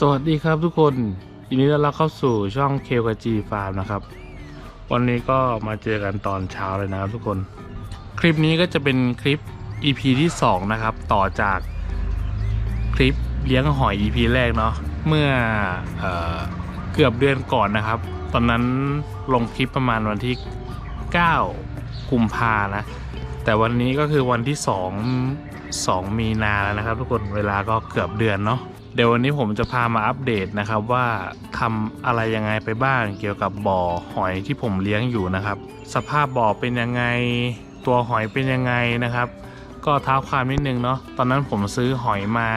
สวัสดีครับทุกคนยินดีต้อนรับเข้าสู่ช่องเคลกับจีฟาร์มนะครับ วันนี้ก็มาเจอกันตอนเช้าเลยนะครับทุกคน คลิปนี้ก็จะเป็นคลิป EP ที่ 2 นะครับ ต่อจากคลิปเลี้ยงหอย EP แรกเนาะเมื่อเออเกือบเดือนก่อนนะครับ ตอนนั้นลงคลิปประมาณวันที่ 9 กุมภานะ แต่วันนี้ก็คือวันที่ 2 2 มีนาแล้วนะครับ ทุกคนเวลาก็เกือบเดือนเนาะ เดี๋ยววันนี้ผมจะพามาอัปเดตนะครับว่าทำอะไรยังไงไปบ้างเกี่ยวกับบ่อหอยที่ผมเลี้ยงอยู่นะครับ สภาพบ่อเป็นยังไง ตัวหอยเป็นยังไงนะครับ ก็เท้าความนิดนึงเนาะตอนนั้นผมซื้อหอยมา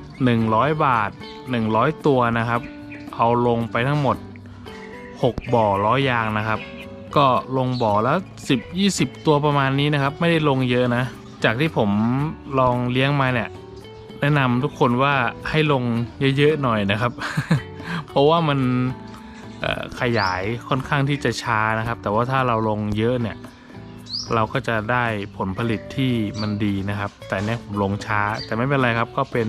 100 บาท 100 ตัวนะครับ เอาลงไปทั้งหมด 6 บ่อล้อยางนะครับ ก็ลงบ่อแล้ว 10 20 ตัวประมาณนี้นะครับ ไม่ได้ลงเยอะนะ จากที่ผมลองเลี้ยงมาเนี่ย แนะนำทุกคนว่าให้ลงเยอะๆหน่อยนะครับ เพราะว่ามันขยายค่อนข้างที่จะช้านะครับ แต่ว่าถ้าเราลงเยอะเนี่ย เราก็จะได้ผลผลิตที่มันดีนะครับ แต่เนี่ยผมลงช้า แต่ไม่เป็นไรครับ ก็เป็น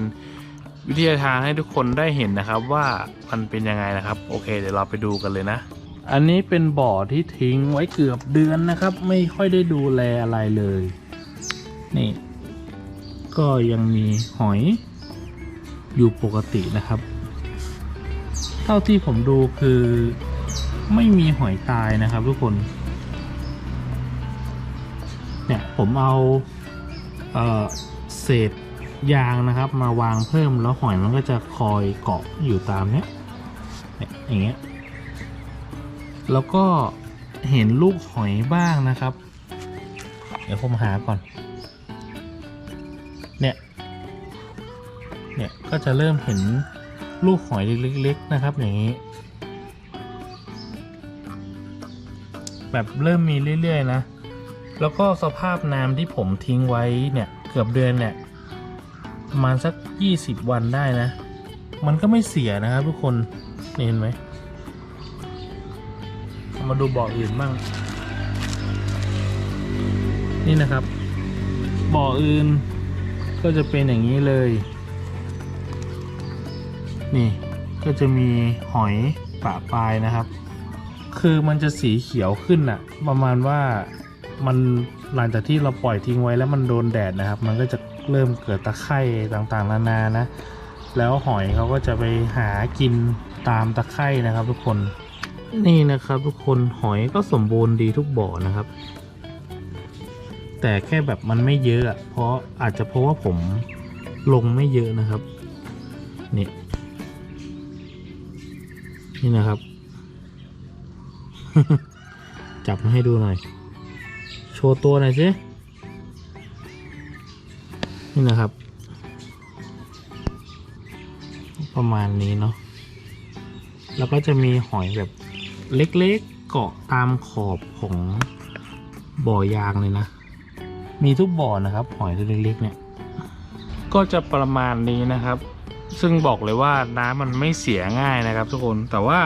วิทยาทานให้ทุกคนได้เห็นนะครับว่ามันเป็นยังไงนะครับ โอเค เดี๋ยวเราไปดูกันเลยนะ อันนี้เป็นบ่อที่ทิ้งไว้เกือบเดือนนะครับ ไม่ค่อยได้ดูแลอะไรเลย นี่ ก็ยังมีหอยอยู่ปกตินะครับ เท่าที่ผมดูคือไม่มีหอยตายนะครับทุกคน เนี่ยผมเอาเอ่อเศษยางนะครับ มาวางเพิ่มแล้วหอยมันก็จะคอยเกาะอยู่ตามเนี้ยเนี่ยอย่างเงี้ย แล้วก็เห็นลูกหอยบ้างนะครับ เดี๋ยวผมหาก่อน เนี่ย เนี่ยก็จะเริ่มเห็นลูกหอยเล็กๆนะครับอย่างนี้ แบบเริ่มมีเรื่อยๆนะ แล้วก็สภาพน้ำที่ผมทิ้งไว้เนี่ยเกือบเดือนเนี่ยประมาณสัก 20 วันได้นะ มันก็ไม่เสียนะครับทุกคนนี่เห็นไหม มาดูบ่ออื่นบ้าง นี่นะครับ บ่ออื่น ก็จะเป็นอย่างนี้เลย นี่ก็จะมีหอยปะปลายนะครับ คือมันจะสีเขียวขึ้นอะประมาณว่ามันหลังจากที่เราปล่อยทิ้งไว้แล้วมันโดนแดดนะครับ มันก็จะเริ่มเกิดตะไคร่ต่างๆ นานานะ แล้วหอยเขาก็จะไปหากินตามตะไคร่นะครับ ทุกคน นี่นะครับ ทุกคนหอยก็สมบูรณ์ดีทุกบ่อนะครับ แต่แค่แบบมันไม่เยอะอะเพราะอาจจะเพราะว่าผมลงไม่เยอะนะครับนี่นี่นะครับ จับมาให้ดูหน่อย โชว์ตัวหน่อยสินี่นะครับ ประมาณนี้เนาะแล้วก็จะมีหอยแบบเล็กๆเกาะตามขอบของบ่อยางเลยนะ มีทุกบ่อนะครับหอยตัวเล็กๆเนี่ย ก็จะประมาณนี้นะครับ ซึ่งบอกเลยว่าน้ำมันไม่เสียง่ายนะครับ ทุกคนแต่ว่า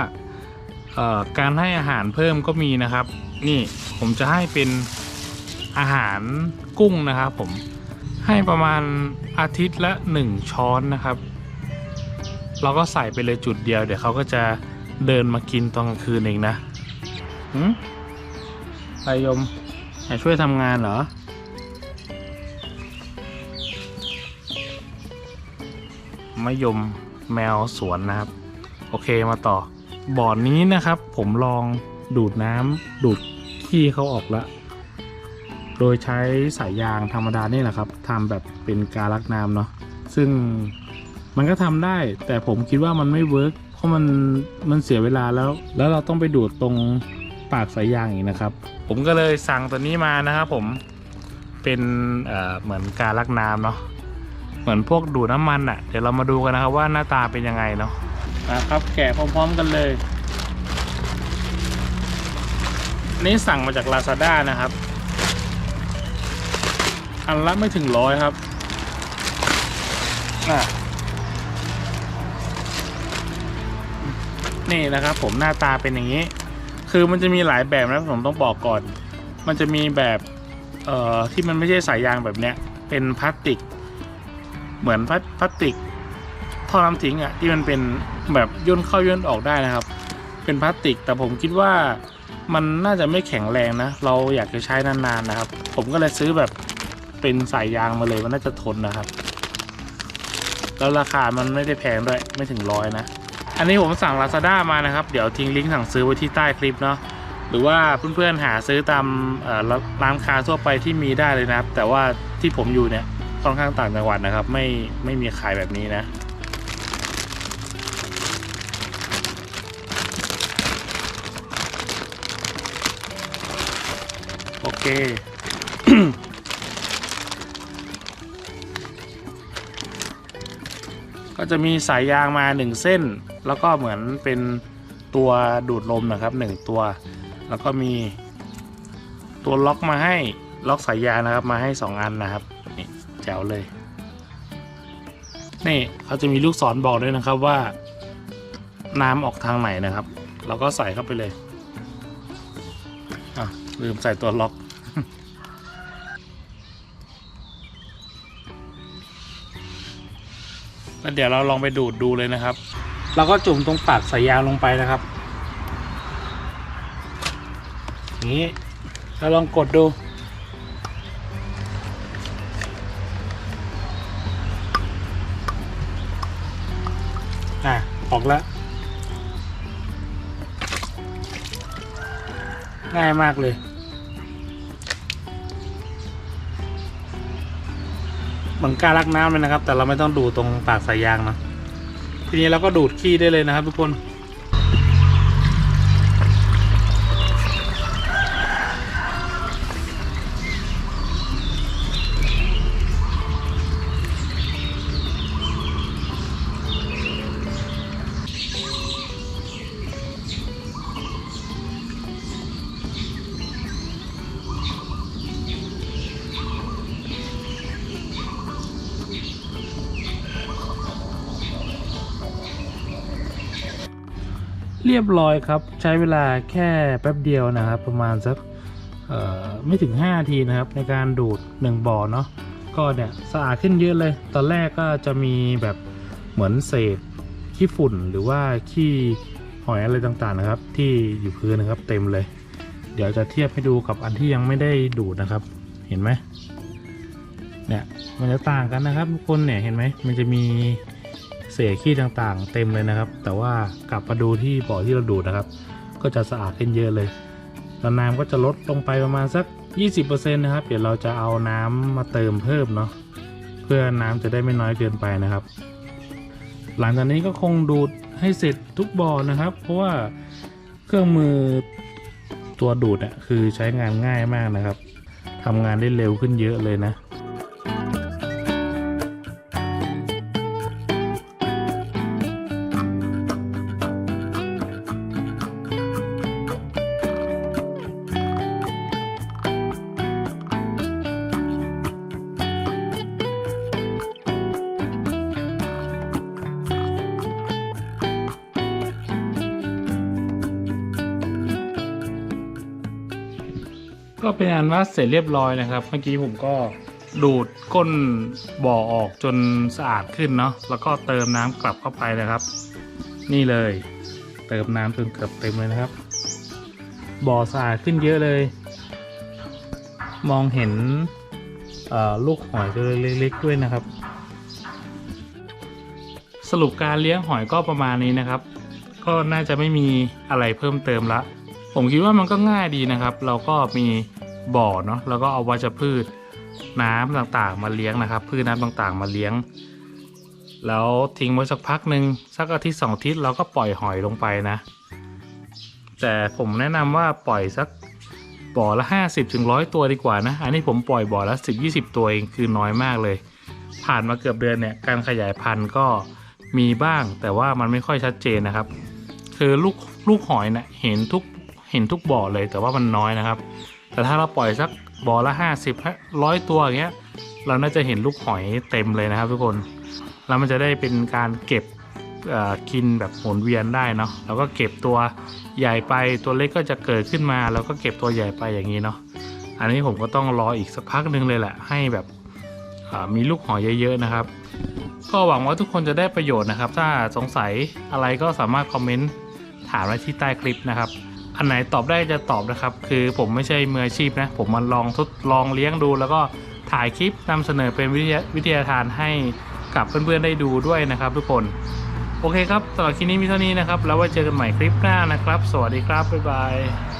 การให้อาหารเพิ่มก็มีนะครับ นี่ผมจะให้เป็นอาหารกุ้งนะครับ ผมให้ประมาณอาทิตย์ละ 1 ช้อนนะครับ เราก็ใส่ไปเลยจุดเดียว เดี๋ยวเขาก็จะเดินมากินตอนกลางคืนเองนะหืมไปยมช่วยทำงานเหรอ มะยมแมวสวนนะครับ โอเคมาต่อ บ่อนนี้นะครับ ผมลองดูดน้ำดูดขี้เขาออกล้วโดยใช้สายยางธรรมดานี่แหละครับทำแบบเป็นการลักน้ำเนาะซึ่งมันก็ทำได้ แต่ผมคิดว่ามันไม่เวิร์กเพราะมันมันเสียเวลาแล้ว แล้วเราต้องไปดูดตรงปากสายยางอีกนะครับ ผมก็เลยสั่งตัวนี้มานะครับผมเป็นเอ่อเหมือนการลักน้ำเนาะ เหมือนพวกดูดน้ำมันอะ่ะ เดี๋ยวเรามาดูกันนะครับว่าหน้าตาเป็นยังไงเนาะนะครับ แกะพร้อมๆกันเลยนี่สั่งมาจาก Lazada นะครับ อันละไม่ถึงร้อยครับนี่นะครับผมหน้าตาเป็นอย่างนี้ คือมันจะมีหลายแบบนะผมต้องบอกก่อน มันจะมีแบบ เอ่อ ที่มันไม่ใช่สายยางแบบเนี้ย เป็นพลาสติก เหมือนพลาสติกท่อน้ำทิ้งอะที่มันเป็นแบบย่นเข้าย่นออกได้นะครับ เป็นพลาสติก แต่ผมคิดว่ามันน่าจะไม่แข็งแรงนะ เราอยากจะใช้นานๆนะครับ ผมก็เลยซื้อแบบเป็นสายยางมาเลยมันน่าจะทนนะครับ แล้วราคามันไม่ได้แพงด้วยไม่ถึงร้อยนะ อันนี้ผมสั่ง Lazada มานะครับ เดี๋ยวทิ้งลิงก์สั่งซื้อไว้ที่ใต้คลิปเนาะหรือว่าเพื่อนๆหาซื้อตามร้านค้าทั่วไปที่มีได้เลยนะครับ แต่ว่าที่ผมอยู่เนี่ย ค่อนข้างต่างจังหวัดนะครับ ไม่ไม่มีขายแบบนี้นะ โอเค ก็จะมีสายยางมาหนึ่งเส้น แล้วก็เหมือนเป็นตัวดูดลมนะครับหนึ่งตัว แล้วก็มีตัวล็อกมาให้ล็อกสายยางนะครับมาให้สองอันนะครับ แจ๋วเลย นี่เขาจะมีลูกศรบอกด้วยนะครับว่า น้ำออกทางไหนนะครับ เราก็ใส่เข้าไปเลยอะลืมใส่ตัวล็อกแล้วเดี๋ยวเราลองไปดูดดูเลยนะครับ เราก็จุ่มตรงปากสายยางลงไปนะครับอย่างนี้เราลองกดดู ออกแล้ว ง่ายมากเลย เหมือนการลักน้ำเลยนะครับ แต่เราไม่ต้องดูดตรงปากสายยางนะทีนี้เราก็ดูดขี้ได้เลยนะครับทุกคน เรียบร้อยครับ ใช้เวลาแค่แป๊บเดียวนะครับ ประมาณสักไม่ถึง5นาทีนะครับ ในการดูด 1 บ่อเนาะก็เนี่ยสะอาดขึ้นเยอะเลย ตอนแรกก็จะมีแบบเหมือนเศษขี้ฝุ่นหรือว่าขี้หอยอะไรต่างๆนะครับ ที่อยู่พื้นนะครับเต็มเลย เดี๋ยวจะเทียบให้ดูกับอันที่ยังไม่ได้ดูดนะครับ เห็นไหมเนี่ยมันจะต่างกันนะครับทุกคนเนี่ยเห็นไหมมันจะมี เศษขี้ต่างๆ เต็มเลยนะครับ แต่ว่ากลับมาดูที่บ่อที่เราดูดนะครับ ก็จะสะอาดขึ้นเยอะเลยแล้วน้ำก็จะลดลงไปประมาณสัก 20%นะครับ เดี๋ยวเราจะเอาน้ำมาเติมเพิ่มเนาะเพื่อน้ำจะได้ไม่น้อยเกินไปนะครับ หลังจากนี้ก็คงดูดให้เสร็จทุกบ่อนะครับ เพราะว่าเครื่องมือตัวดูดอะคือใช้งานง่ายมากนะครับทำงานได้เร็วขึ้นเยอะเลยนะ ก็เป็นอันว่าเสร็จเรียบร้อยนะครับ เมื่อกี้ผมก็ดูดก้นบ่อออกจนสะอาดขึ้นเนาะแล้วก็เติมน้ำกลับเข้าไปนะครับ นี่เลย เติมน้ำจนเกือบเต็มเลยนะครับ บ่อสะอาดขึ้นเยอะเลย มองเห็นลูกหอยตัวเล็กๆด้วยนะครับ สรุปการเลี้ยงหอยก็ประมาณนี้นะครับ ก็น่าจะไม่มีอะไรเพิ่มเติมละผมคิดว่ามันก็ง่ายดีนะครับ เราก็มี บ่อเนาะแล้วก็เอาวัชพืชน้ำต่างๆ มาเลี้ยงนะครับ พืชน้ำต่างๆ มาเลี้ยง แล้วทิ้งไว้สักพักหนึ่งสักอาทิตย์สองอาทิตย์เราก็ปล่อยหอยลงไปนะ แต่ผมแนะนำว่าปล่อยสักบ่อละห้าสิบถึงร้อยตัวดีกว่านะ อันนี้ผมปล่อยบ่อละสิบยี่สิบตัวเองคือน้อยมากเลย ผ่านมาเกือบเดือนเนี่ยการขยายพันธุ์ก็มีบ้าง แต่ว่ามันไม่ค่อยชัดเจนนะครับ คือลูกลูกหอยเนะ่ยเห็นทุกเห็นทุกบ่อเลยแต่ว่ามันน้อยนะครับ แต่ถ้าเราปล่อยสักบ่อละห้าสิบร้อยตัวอย่างเงี้ย เราน่าจะเห็นลูกหอยเต็มเลยนะครับทุกคน แล้วมันจะได้เป็นการเก็บกินแบบหมุนเวียนได้เนาะแล้วก็เก็บตัวใหญ่ไปตัวเล็กก็จะเกิดขึ้นมาแล้วก็เก็บตัวใหญ่ไปอย่างนี้เนาะอันนี้ผมก็ต้องรออีกสักพักนึงเลยแหละให้แบบมีลูกหอยเยอะๆนะครับ ก็หวังว่าทุกคนจะได้ประโยชน์นะครับ ถ้าสงสัยอะไรก็สามารถคอมเมนต์ถามไว้ที่ใต้คลิปนะครับ อันไหนตอบได้จะตอบนะครับ คือผมไม่ใช่มืออาชีพนะ ผมมาลองทดลองเลี้ยงดู แล้วก็ถ่ายคลิปนำเสนอเป็นวิทยาวิทยาทานให้กับเพื่อนๆได้ดูด้วยนะครับ ทุกคน โอเคครับสำหรับคลิปนี้มีเท่านี้นะครับ แล้วไว้เจอกันใหม่คลิปหน้านะครับ สวัสดีครับบ๊ายบาย